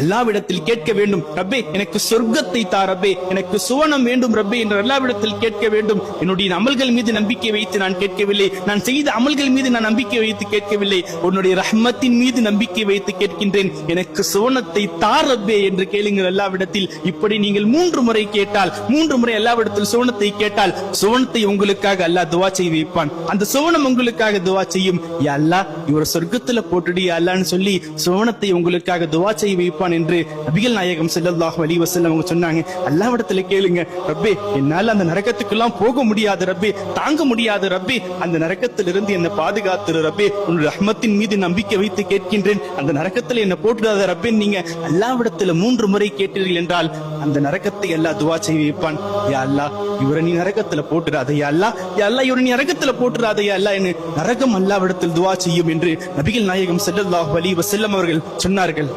அல்லாவிடத்தில் கேட்க வேண்டும். ரப்பே எனக்கு சொர்க்கத்தை தா ரப்பே. எனக்கு சுவனம் வேண்டும் ரப்பே என்று அல்லாவிடத்தில் கேட்க வேண்டும். என்னுடைய அமல்கள் மீது நம்பிக்கை வைத்து நான் கேட்கவில்லை. நான் செய்த அமல்கள் மீது நான் நம்பிக்கை வைத்து கேட்கவில்லை. உன்னுடைய ரஹ்மத்தின் மீது நம்பிக்கை வைத்து கேட்கின்றேன். எனக்கு சுவனத்தை தா ரப்பே என்று கேளுங்கள் அல்லாவிடத்தில். இப்படி நீங்கள் மூன்று முறை கேட்டால் மூன்று முறை அல்லாவிடத்தில் சுவனத்தை கேட்டால் சுவனத்தை உங்களுக்காக அல்லாஹ் துவா செய்து வைப்பான். அந்த சுவனம் உங்களுக்காக துவா செய்யும். யா அல்லாஹ் இவர் சொர்க்கத்துல போட்டுடி அல்லான்னு சொல்லி சுவனத்தை உங்களுக்காக துவா செய்ய வைப்பான். இருப்பான் என்று நபிகள் நாயகம் ஸல்லல்லாஹு அலி வசல்லம் அவங்க சொன்னாங்க. அல்லாஹ்விடத்துல கேளுங்க. ரப்பே என்னால அந்த நரகத்துக்கெல்லாம் போக முடியாது ரப்பே தாங்க முடியாது ரப்பே. அந்த நரகத்திலிருந்து என்னை பாதுகாத்துரு ரப்பே. உன்னுடைய ரஹ்மத்தின் மீது நம்பிக்கை வைத்து கேட்கின்றேன். அந்த நரகத்துல என்னை போட்டுடாத ரப்பே நீங்க. அல்லாவிடத்துல மூன்று முறை கேட்டீர்கள் என்றால் அந்த நரகத்தை எல்லா துவா செய்ய வைப்பான். யா அல்லா இவரை நீ நரகத்துல போட்டுறாத யா அல்லாஹ் யா அல்லா இவரை நீ நரகத்துல போட்டுறாத யா அல்லாஹ் என்று நரகம் அல்லாவிடத்தில் துவா செய்யும் என்று நபிகள் நாயகம் ஸல்லல்லாஹு அலி வசல்லம் அவர்கள் சொன்னார்கள்.